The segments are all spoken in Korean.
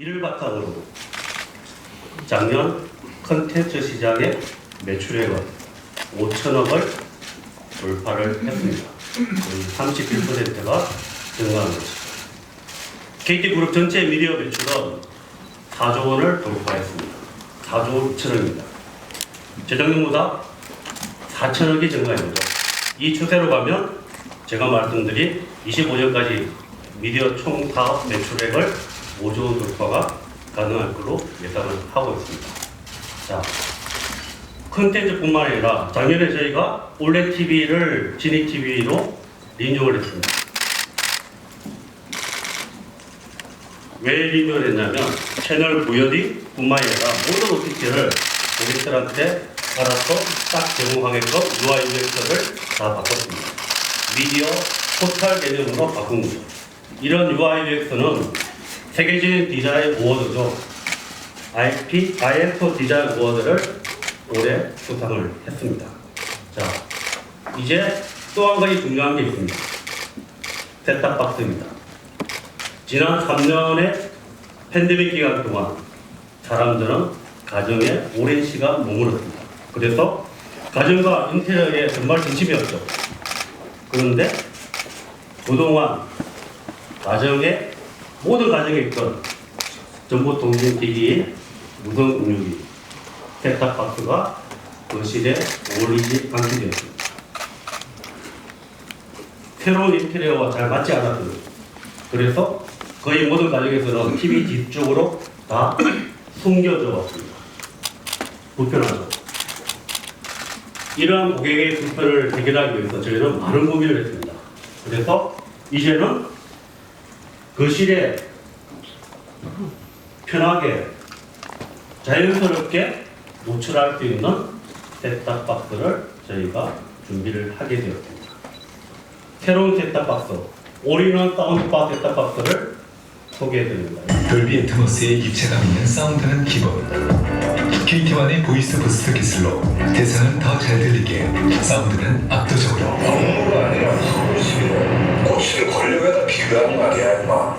이를 바탕으로 작년 컨텐츠 시장의 매출액은 5천억을 돌파를 했습니다. 거의 31%가 증가한 것이죠. KT그룹 전체 미디어 매출은 4조 원을 돌파했습니다. 4조 5천억입니다. 재작년보다 4천억이 증가한 거죠. 이 추세로 가면 제가 말씀드린 25년까지 미디어 총 사업 매출액을 5조 원 돌파가 가능할 걸로 예상을 하고 있습니다. 자, 컨텐츠뿐만 아니라 작년에 저희가 올레 TV를 지니 TV로 리뉴얼 했습니다. 왜 리뉴얼 했냐면 채널 부여기뿐만 아니라 모든 OTT를 고객들한테 알아서 딱 제공하게끔 UI UX를 다 바꿨습니다. 미디어 포털 개념으로 바꾼 거죠. 이런 UI UX는 세계적인 디자인 어워드죠. IP, IF 디자인 어워드를 올해 수상을 했습니다. 자, 이제 또 한 가지 중요한 게 있습니다. 셋탑박스입니다. 지난 3년의 팬데믹 기간 동안 사람들은 가정에 오랜 시간 머물렀습니다. 그래서 가정과 인테리어에 정말 중심이었죠. 그런데 그동안 가정에 모든 가정에 있던 정보 통신기기, 무선 응용기, 셋탑박스가 거실에 어울리지 않게 되었습니다. 새로운 인테리어와 잘 맞지 않았거든요. 그래서 거의 모든 가정에서는 TV 뒤쪽으로 다 숨겨져 왔습니다. 불편하죠. 이러한 고객의 불편을 해결하기 위해서 저희는 많은 고민을 했습니다. 그래서 이제는 거실에 편하게 자연스럽게 노출할 수 있는 셋탑박스를 저희가 준비를 하게 되었습니다. 새로운 셋탑박스, 올인원 사운드바 셋탑박스를 소개해드립니다. 돌비 애트모스의 입체감 있는 사운드는 기본 KT1의 보이스 부스트 기술로 대사는 더잘 들리게 사운드는 압도적으로 업무가 아니라 서울시로 꽃을 비교하는 말이야 임마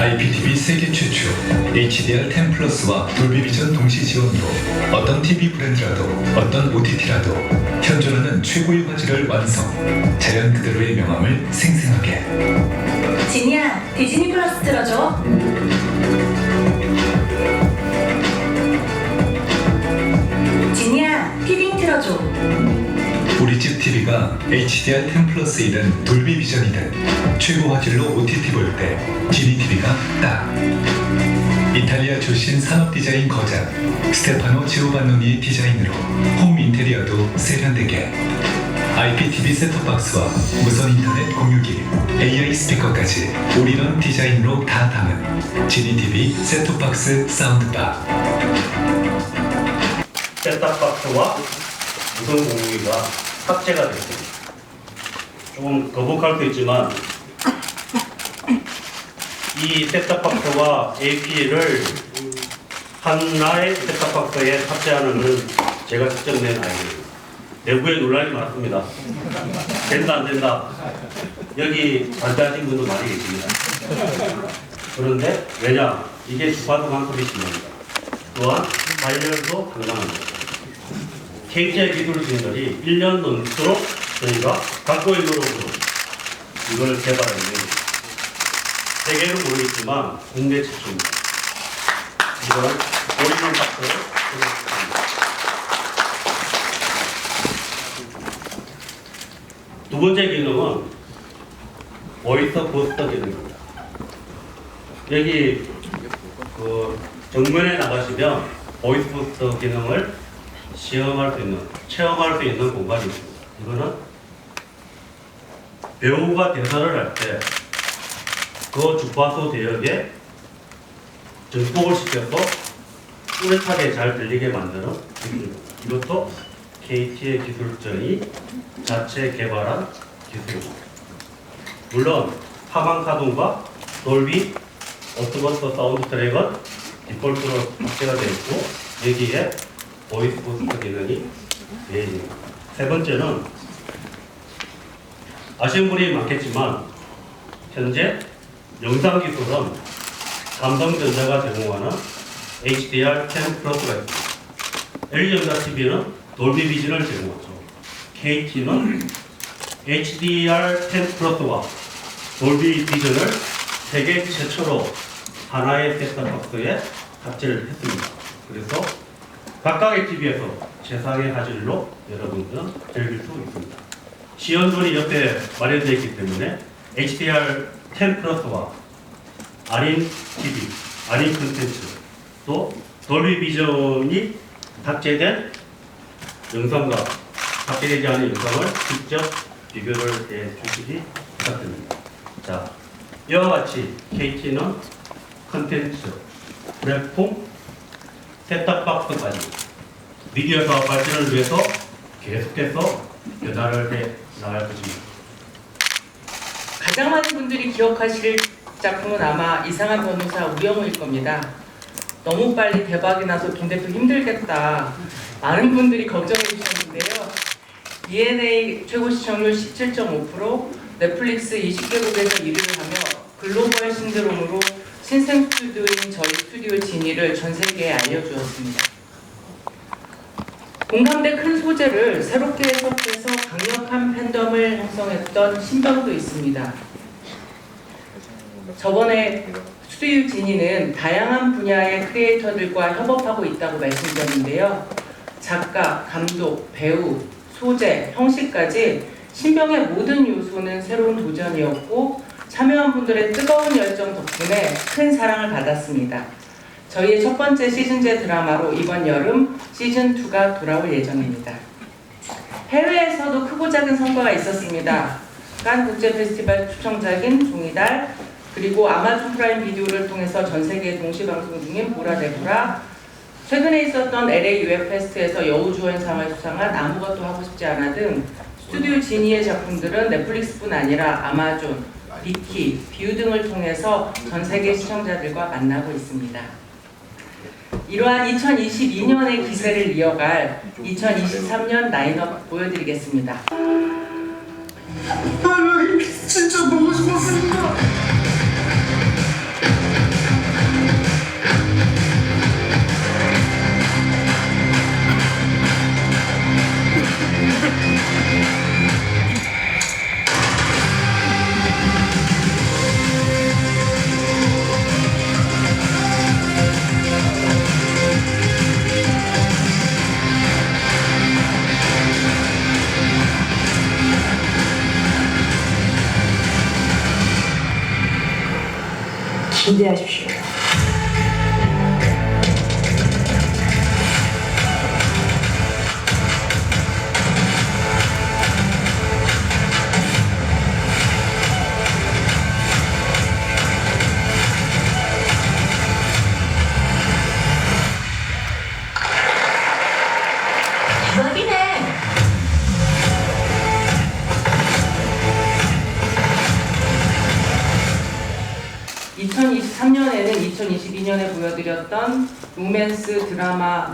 IPTV 세계 최초 HDR 10 플러스와 돌비 비전 동시 지원으로 어떤 TV 브랜드라도 어떤 OTT라도 현존하는 최고의 화질을 완성 자연 그대로의 명암을 생생하게 지니야, 디즈니 플러스 틀어줘. 지니야, 피딩 틀어줘. 우리 집 TV가 HDR 10 플러스이든 돌비 비전이 든 최고 화질로 OTT 볼 때 지니 TV가 딱. 이탈리아 출신 산업 디자인 거장 스테파노 지오반노니의 디자인으로 홈 인테리어도 세련되게. IPTV 셋톱박스와 무선 인터넷 공유기 AI 스피커까지 올인원 디자인으로 다 담은 지니 TV 셋톱박스 사운드바. 셋탑박스와 무선 공유기가 탑재가 됐습니다. 조금 거북할 수 있지만 이 셋탑박스와 AP를 하나의 셋탑박스에 탑재하는 것은 제가 직접 낸 아이디어입니다. 내부에 논란이 많습니다. 된다 안 된다. 여기 반대하신 분도 많이 계십니다. 그런데 왜냐? 이게 주파수 간섭이 심합니다. 또한 발열도 상당합니다. KT의 기술진들이 1년 넘도록 저희가 각고의 노력으로 이걸 개발했는데 세계는 모르겠지만 국내 최초입니다. 이걸 박스를 드리겠습니다. 두 번째 기능은 보이스 부스터 기능입니다. 여기 그 정면에 나가시면 보이스 부스터 기능을 시험할 수 있는, 체험할 수 있는 공간이 있습니다. 이거는 배우가 대사를 할 때 그 주파수 대역에 증폭을 시켜서 뚜렷하게 잘 들리게 만드는 기술입니다. 이것도 KT의 기술전이 자체 개발한 기술입니다. 물론 하방 카동과 돌비 어스버스 사운드 트랙은 디폴트로 탑재가 되어 있고 여기에 보이스 부스트 기능이 메인입니다. 세 번째는 아시는 분이 많겠지만 현재 영상 기술은 삼성전자가 제공하는 HDR10 플러스가 있습니다. LG전자TV는 돌비 비전을 제공하죠. KT는 HDR10 플러스와 돌비 비전을 세계 최초로 하나의 셋탑박스에 탑재를 했습니다. 그래서 각각의 TV에서 최상의 화질로 여러분들은 즐길 수 있습니다. 시연존이 옆에 마련되어 있기 때문에 HDR10 플러스와 아린 TV, 아린 콘텐츠, 또 돌비 비전이 탑재된 영상과 탑재되지 않은 영상을 직접 비교를 해 주시기 부탁드립니다. 자, 이와 같이 KT는 콘텐츠, 플랫폼, 셋탑박스까지 미디어 사업 발전을 위해서 계속해서 변화를 해 나갈 것입니다. 가장 많은 분들이 기억하실 작품은 아마 이상한 변호사 우영우일 겁니다. 너무 빨리 대박이 나서 김 대표 힘들겠다. 많은 분들이 걱정해 주셨는데요. ENA 최고 시청률 17.5%, 넷플릭스 20개국에서 1위를 하며 글로벌 신드롬으로 신생 스튜디오인 저희 스튜디오 진위를 전 세계에 알려주었습니다. 공감대 큰 소재를 새롭게 해석해서 강력한 팬덤을 형성했던 신병도 있습니다. 저번에 스튜디오 진이는 다양한 분야의 크리에이터들과 협업하고 있다고 말씀드렸는데요. 작가, 감독, 배우, 소재, 형식까지 신병의 모든 요소는 새로운 도전이었고 참여한 분들의 뜨거운 열정 덕분에 큰 사랑을 받았습니다. 저희의 첫 번째 시즌제 드라마로 이번 여름 시즌2가 돌아올 예정입니다. 해외에서도 크고 작은 성과가 있었습니다. 칸 국제 페스티벌 초청작인 종이달, 그리고 아마존 프라임 비디오를 통해서 전 세계 동시 방송 중인 보라데보라, 최근에 있었던 LA UF 페스트에서 여우주연상을 수상한 아무것도 하고 싶지 않아 등 스튜디오 지니의 작품들은 넷플릭스뿐 아니라 아마존, 비키, 뷰 등을 통해서 전 세계 시청자들과 만나고 있습니다. 이러한 2022년의 기세를 이어갈 2023년 라인업 보여드리겠습니다. 진짜 보고 싶었습니다. 기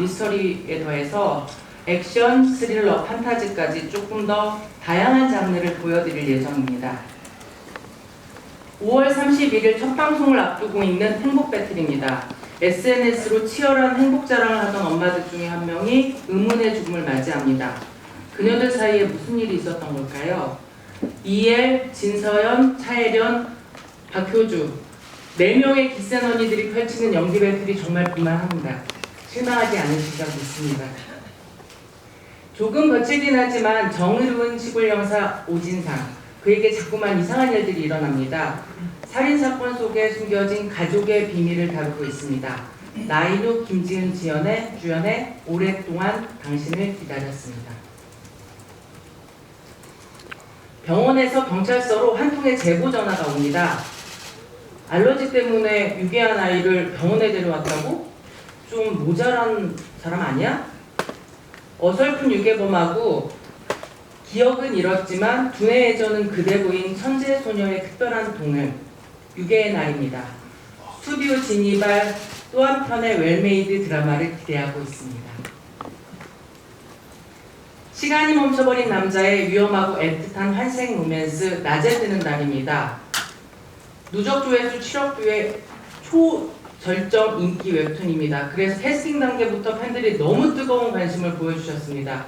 미스터리에 더해서 액션, 스릴러, 판타지까지 조금 더 다양한 장르를 보여드릴 예정입니다. 5월 31일 첫 방송을 앞두고 있는 행복 배틀입니다. SNS로 치열한 행복 자랑을 하던 엄마들 중에 한 명이 의문의 죽음을 맞이합니다. 그녀들 사이에 무슨 일이 있었던 걸까요? 이엘, 진서연, 차혜련, 박효주 네 명의 기센 언니들이 펼치는 연기 배틀이 정말 그만합니다. 실망하지 않으시리라 믿습니다. 조금 거칠긴 하지만 정의로운 시골 형사 오진상 그에게 자꾸만 이상한 일들이 일어납니다. 살인 사건 속에 숨겨진 가족의 비밀을 다루고 있습니다. 나인우 김지은 지연의 주연의 오랫동안 당신을 기다렸습니다. 병원에서 경찰서로 한 통의 제보 전화가 옵니다. 알러지 때문에 유괴한 아이를 병원에 데려왔다고? 좀 모자란 사람 아니야? 어설픈 유괴범하고 기억은 잃었지만 두뇌에 저는 그대 부인 천재 소녀의 특별한 동을 유괴의 날입니다. 스튜디오 진입할 또 한 편의 웰메이드 드라마를 기대하고 있습니다. 시간이 멈춰버린 남자의 위험하고 애틋한 환생 로맨스 낮에 뜨는 날입니다. 누적 조회수 7억 뷰의 초 절정 인기 웹툰입니다. 그래서 캐스팅 단계부터 팬들이 너무 뜨거운 관심을 보여주셨습니다.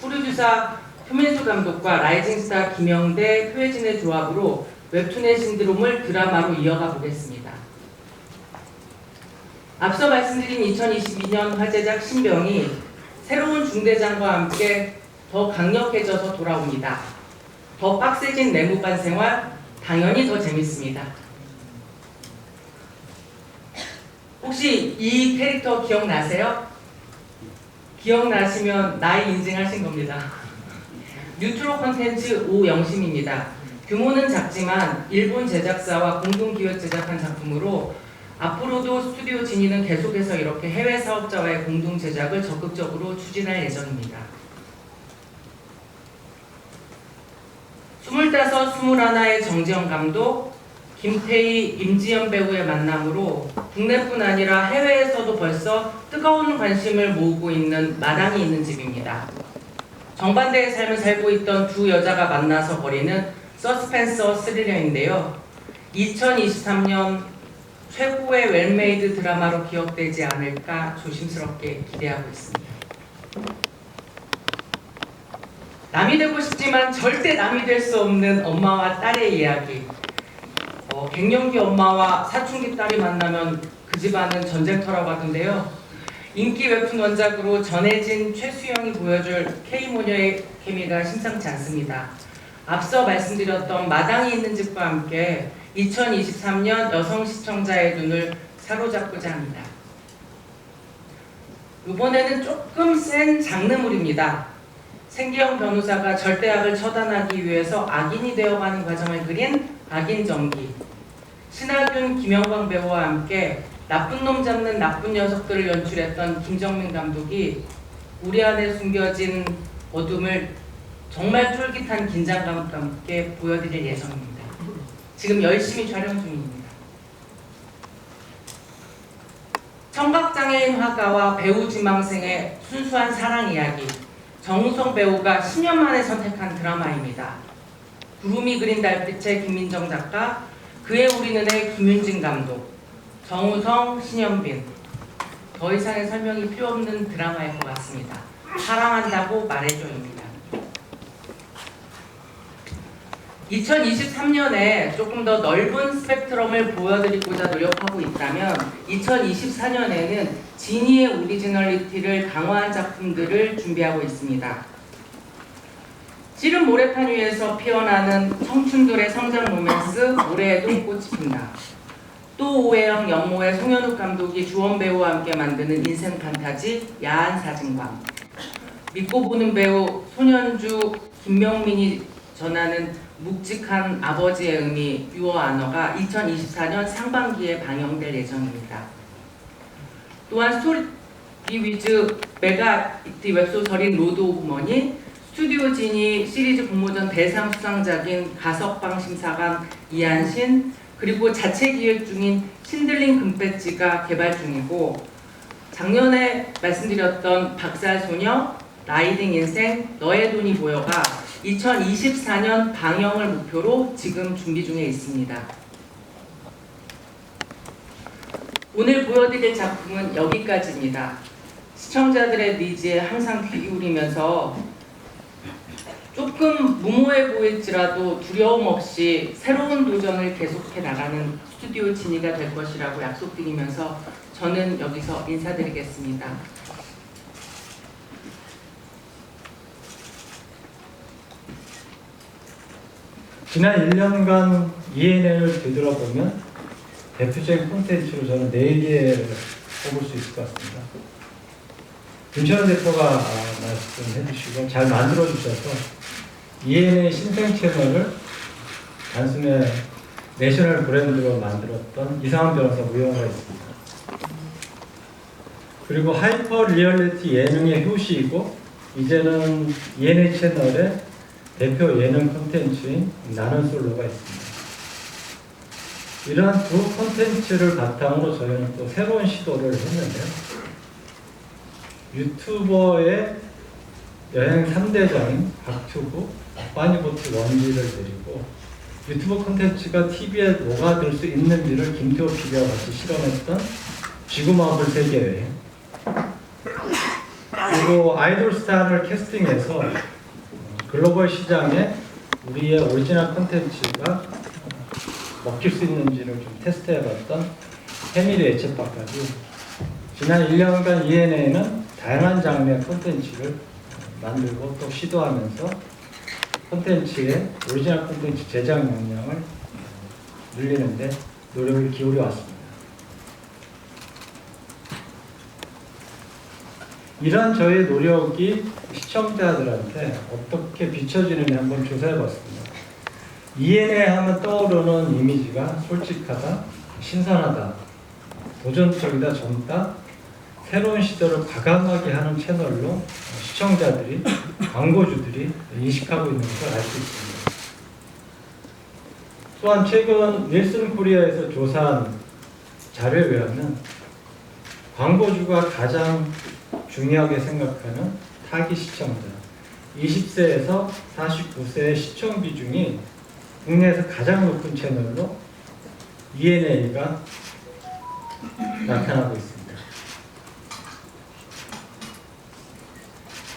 프로듀서 표민수 감독과 라이징 스타 김영대, 표혜진의 조합으로 웹툰의 신드롬을 드라마로 이어가 보겠습니다. 앞서 말씀드린 2022년 화제작 신병이 새로운 중대장과 함께 더 강력해져서 돌아옵니다. 더 빡세진 내무반 생활, 당연히 더 재밌습니다. 혹시 이 캐릭터 기억나세요? 기억나시면 나이 인증하신 겁니다. 뉴트로 콘텐츠 오영심입니다. 규모는 작지만 일본 제작사와 공동 기획 제작한 작품으로 앞으로도 스튜디오 진이는 계속해서 이렇게 해외 사업자와의 공동 제작을 적극적으로 추진할 예정입니다. 25, 21의 정지영 감독, 김태희, 임지연 배우의 만남으로 국내뿐 아니라 해외에서도 벌써 뜨거운 관심을 모으고 있는 마당이 있는 집입니다. 정반대의 삶을 살고 있던 두 여자가 만나서 벌이는 서스펜서 스릴러인데요. 2023년 최고의 웰메이드 드라마로 기억되지 않을까 조심스럽게 기대하고 있습니다. 남이 되고 싶지만 절대 남이 될 수 없는 엄마와 딸의 이야기. 어, 갱년기 엄마와 사춘기 딸이 만나면 그 집안은 전쟁터라고 하던데요. 인기 웹툰 원작으로 전해진 최수영이 보여줄 K모녀의 케미가 심상치 않습니다. 앞서 말씀드렸던 마당이 있는 집과 함께 2023년 여성 시청자의 눈을 사로잡고자 합니다. 이번에는 조금 센 장르물입니다. 생기형 변호사가 절대악을 처단하기 위해서 악인이 되어가는 과정을 그린 악인 전기. 신하균, 김영광 배우와 함께 나쁜 놈 잡는 나쁜 녀석들을 연출했던 김정민 감독이 우리 안에 숨겨진 어둠을 정말 쫄깃한 긴장감과 함께 보여드릴 예정입니다. 지금 열심히 촬영 중입니다. 청각장애인 화가와 배우 지망생의 순수한 사랑 이야기. 정우성 배우가 10년 만에 선택한 드라마입니다. 구름이 그린 달빛의 김민정 작가, 그의 우리 눈의 김윤진 감독, 정우성, 신현빈. 더 이상의 설명이 필요 없는 드라마일 것 같습니다. 사랑한다고 말해줘입니다. 2023년에 조금 더 넓은 스펙트럼을 보여드리고자 노력하고 있다면 2024년에는 지니의 오리지널리티를 강화한 작품들을 준비하고 있습니다. 찌른 모래판 위에서 피어나는 청춘들의 성장 로맨스 모래에도 꽃이 핀다. 또 오해영 연모의 송현욱 감독이 주원 배우와 함께 만드는 인생 판타지 야한 사진관. 믿고 보는 배우 손현주 김명민이 전하는 묵직한 아버지의 의미 유어 안어가 2024년 상반기에 방영될 예정입니다. 또한 스토리 위즈 메가 이티 웹소설인 로드 오브 머니 스튜디오 진이 시리즈 공모전 대상 수상작인 가석방 심사관 이한신 그리고 자체 기획 중인 신들린 금배지가 개발 중이고 작년에 말씀드렸던 박살소녀 라이딩 인생 너의 돈이 보여가 2024년 방영을 목표로 지금 준비 중에 있습니다. 오늘 보여드릴 작품은 여기까지입니다. 시청자들의 니즈에 항상 귀 기울이면서 조금 무모해 보일지라도 두려움 없이 새로운 도전을 계속해 나가는 스튜디오 진이가 될 것이라고 약속드리면서 저는 여기서 인사드리겠습니다. 지난 1년간 ENL을 되돌아보면 대표적인 콘텐츠로 저는 4개를 꼽을 수 있을 것 같습니다. 김철원 대표가 아, 말씀해 주시고 잘 만들어 주셔서 ENL 신생 채널을 단순히 내셔널 브랜드로 만들었던 이상한 변호사 무용화가 있습니다. 그리고 하이퍼 리얼리티 예능의 효시이고 이제는 ENL 채널의 대표 예능 콘텐츠인 나는 솔로가 있습니다. 이러한 두 콘텐츠를 바탕으로 저희는 또 새로운 시도를 했는데요. 유튜버의 여행 3대장인 박튜브, 빠니보트 원기를 데리고 유튜브 콘텐츠가 TV에 녹아들 수 있는지를 김태호 PD와 같이 실험했던 지구마블 세계여행 그리고 아이돌 스타를 캐스팅해서 어, 글로벌 시장에 우리의 오리지널 콘텐츠가 먹힐 수 있는지를 좀 테스트해봤던 해밀리 애체파까지 지난 1년간 ENA는 다양한 장르의 콘텐츠를 만들고 또 시도하면서 콘텐츠의 오리지널 콘텐츠 제작 역량을 늘리는데 노력을 기울여 왔습니다. 이러한 저의 노력이 시청자들한테 어떻게 비춰지는지 한번 조사해 봤습니다. ENA 하면 떠오르는 이미지가 솔직하다, 신선하다, 도전적이다, 젊다, 새로운 시도를 과감하게 하는 채널로 시청자들이, 광고주들이 인식하고 있는 것을 알 수 있습니다. 또한 최근 닐슨 코리아에서 조사한 자료에 의하면 광고주가 가장 중요하게 생각하는 타깃 시청자 20세에서 49세의 시청 비중이 국내에서 가장 높은 채널로 ENA가 나타나고 있습니다.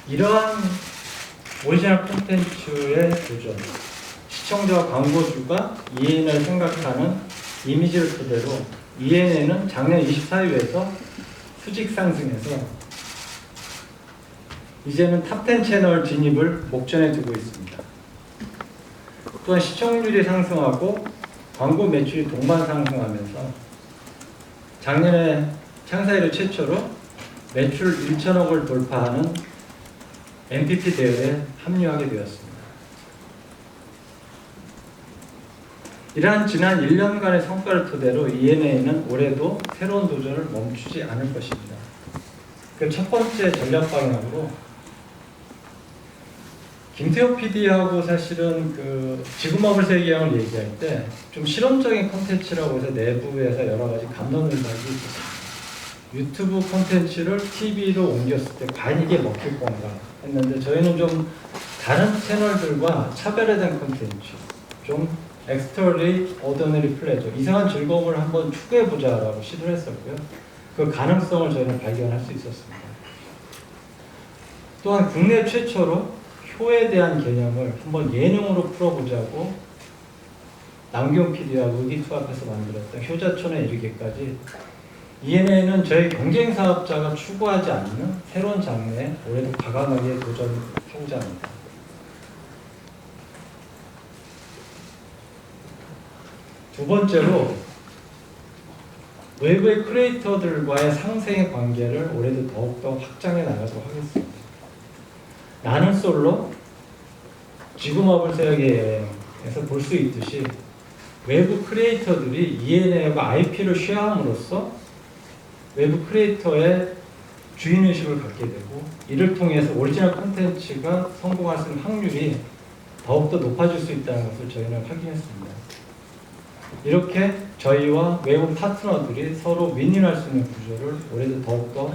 이러한 오리지널 콘텐츠의 도전, 시청자와 광고주가 ENA를 생각하는 이미지를 토대로 ENA는 작년 24위에서 수직 상승해서 이제는 탑10 채널 진입을 목전에 두고 있습니다. 또한 시청률이 상승하고 광고 매출이 동반 상승하면서 작년에 창사 이래 최초로 매출 1천억을 돌파하는 MPP 대회에 합류하게 되었습니다. 이러한 지난 1년간의 성과를 토대로 ENA는 올해도 새로운 도전을 멈추지 않을 것입니다. 그 첫 번째 전략 방향으로 김태호 PD하고 사실은 그 지구마블 세계형을 얘기할 때 좀 실험적인 콘텐츠라고 해서 내부에서 여러 가지 감론 을박이 있었습니다. 유튜브 콘텐츠를 TV로 옮겼을 때 과연 이게 먹힐 건가 했는데 저희는 좀 다른 채널들과 차별화된 콘텐츠, 좀 엑스터리 오더너리 플레저, 이상한 즐거움을 한번 추구해 보자라고 시도를 했었고요. 그 가능성을 저희는 발견할 수 있었습니다. 또한 국내 최초로 효에 대한 개념을 한번 예능으로 풀어보자고 남경 PD와 의기투합해서 만들었던 효자촌에 이르기까지 ENA는 저희 경쟁 사업자가 추구하지 않는 새로운 장르에 올해도 과감하게 도전하고자 합니다. 두 번째로 외부의 크리에이터들과의 상생의 관계를 올해도 더욱더 확장해 나가도록 하겠습니다. 나는 솔로 지구마블 세계에서 볼 수 있듯이 외부 크리에이터들이 ENA와 IP를 쉐어함으로써 외부 크리에이터의 주인의식을 갖게 되고 이를 통해서 오리지널 콘텐츠가 성공할 수 있는 확률이 더욱더 높아질 수 있다는 것을 저희는 확인했습니다. 이렇게 저희와 외부 파트너들이 서로 윈윈할 수 있는 구조를 올해도 더욱더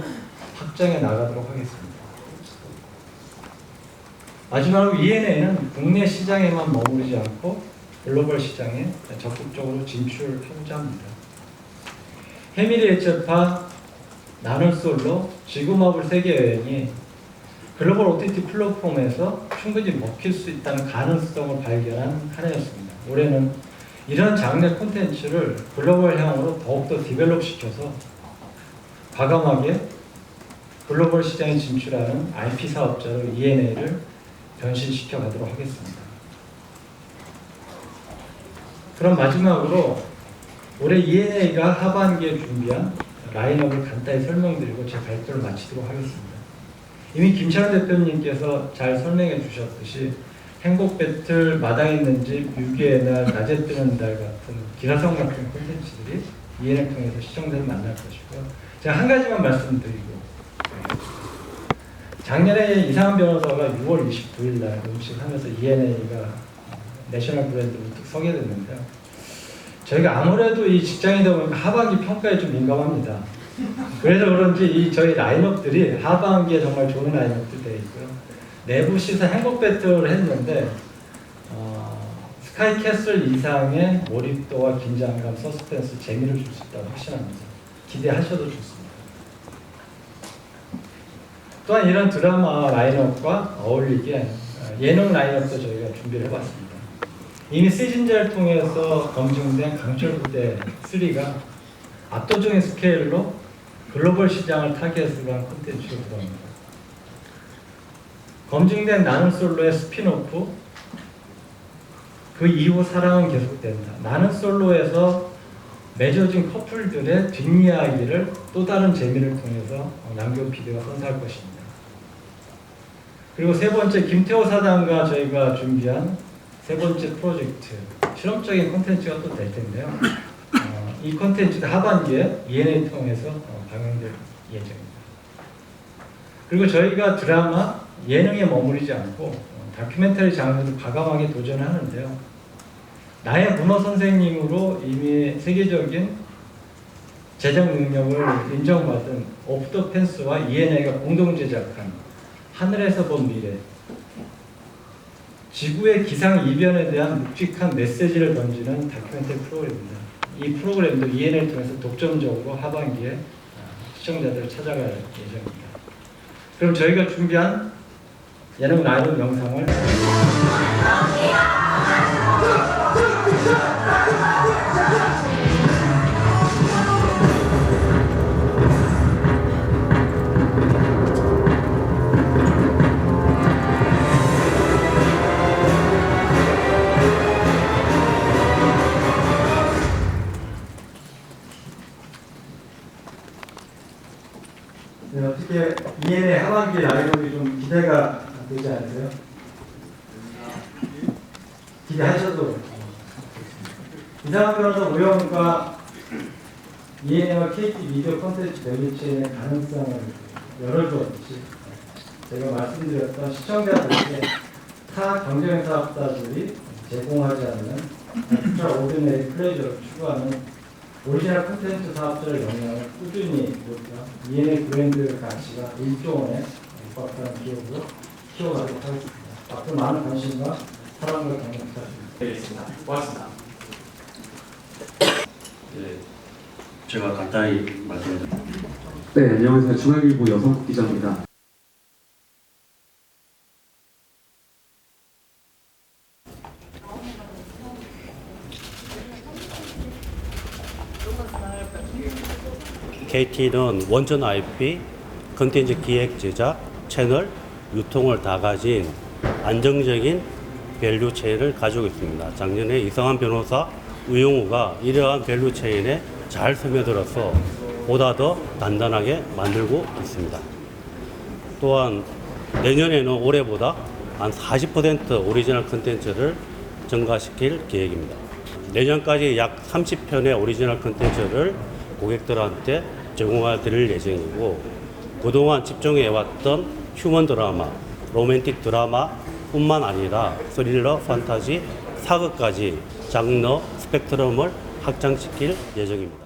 확장해 나가도록 하겠습니다. 마지막으로 ENA는 국내 시장에만 머무르지 않고 글로벌 시장에 적극적으로 진출하고자 합니다. 해밀리 애처파 나는 솔로 지구마블 세계 여행이 글로벌 OTT 플랫폼에서 충분히 먹힐 수 있다는 가능성을 발견한 한 해였습니다. 올해는 이런 장르 콘텐츠를 글로벌형으로 더욱더 디벨롭 시켜서 과감하게 글로벌 시장에 진출하는 IP 사업자로 ENA를 변신시켜 가도록 하겠습니다. 그럼 마지막으로 올해 ENA가 하반기에 준비한 라인업을 간단히 설명드리고 제 발표를 마치도록 하겠습니다. 이미 김찬호 대표님께서 잘 설명해 주셨듯이 행복 배틀 마당 있는 집, 유기의 날, 낮에 뜨는 달 같은 기사성 같은 콘텐츠들이 ENA 통해서 시청자를 만날 것이고요. 제가 한 가지만 말씀드리고 작년에 이상한 변호사가 6월 29일 날 음식하면서 ENA가 내셔널 브랜드로 득 서게 됐는데요. 저희가 아무래도 이 직장이다 보니까 하반기 평가에 좀 민감합니다. 그래서 그런지 이 저희 라인업들이 하반기에 정말 좋은 라인업들 되어 있고요. 내부 시사 행복 배틀을 했는데 어, 스카이캐슬 이상의 몰입도와 긴장감, 서스펜스, 재미를 줄 수 있다고 확신합니다. 기대하셔도 좋습니다. 또한 이런 드라마 라인업과 어울리게 어, 예능 라인업도 저희가 준비를 해봤습니다. 이미 시즌제를 통해서 검증된 강철 부대 3가 압도적인 스케일로 글로벌 시장을 타겟으로 한 콘텐츠로 들어옵니다. 검증된 나는 솔로의 스피노프 그 이후 사랑은 계속된다. 나는 솔로에서 맺어진 커플들의 뒷이야기를 또 다른 재미를 통해서 어, 남경 PD가 선사할 것입니다. 그리고 세 번째 김태호 사단과 저희가 준비한 세 번째 프로젝트 실험적인 콘텐츠가 또 될 텐데요. 어, 이 콘텐츠는 하반기에 ENA 통해서 어, 방영될 예정입니다. 그리고 저희가 드라마 예능에 머무르지 않고 어, 다큐멘터리 장르도 과감하게 도전하는데요. 나의 문어 선생님으로 이미 세계적인 제작 능력을 인정받은 오프 더 펜스와 ENA가 공동 제작한 하늘에서 본 미래 지구의 기상 이변에 대한 묵직한 메시지를 던지는 다큐멘터리 프로그램입니다. 이 프로그램도 ENA를 통해서 독점적으로 하반기에 아, 시청자들을 찾아갈 예정입니다. 그럼 저희가 준비한 예능 라이브 영상을 네, 어떻게 ENA 하반기 라이브이 좀 기대가 되지 않으세요? 기대하셔도 이상한 변호사 우영과 ENA와 KT 미디어 콘텐츠 밸류체인의 가능성을 열어주었듯이 제가 말씀드렸던 시청자들에게 타 경쟁 사업자들이 제공하지 않는 엑스트라 오디너리 플레이저를 추구하는 오리지널 콘텐츠 사업자의 역량을 꾸준히 높여 ENA 브랜드 가치가 1조 원에 육박하는 기업으로 키워가도록 하겠습니다. 앞으로 많은 관심과 사랑과 경력 부탁드립니다. 되겠습니다. 고맙습니다. 네, 제가 간단히 말씀드립니다. 네, 안녕하세요. 중앙일보 여성국 기자입니다. KT는 원전 IP, 컨텐츠 기획 제작, 채널, 유통을 다 가진 안정적인 밸류 체인을 가지고 있습니다. 작년에 이성한 변호사, 우영우가 이러한 밸류 체인에 잘 스며들어서 보다 더 단단하게 만들고 있습니다. 또한 내년에는 올해보다 한 40% 오리지널 컨텐츠를 증가시킬 계획입니다. 내년까지 약 30편의 오리지널 컨텐츠를 고객들한테 제공해 드릴 예정이고 그동안 집중해왔던 휴먼 드라마, 로맨틱 드라마 뿐만 아니라 스릴러, 판타지, 사극까지 장르 스펙트럼을 확장시킬 예정입니다.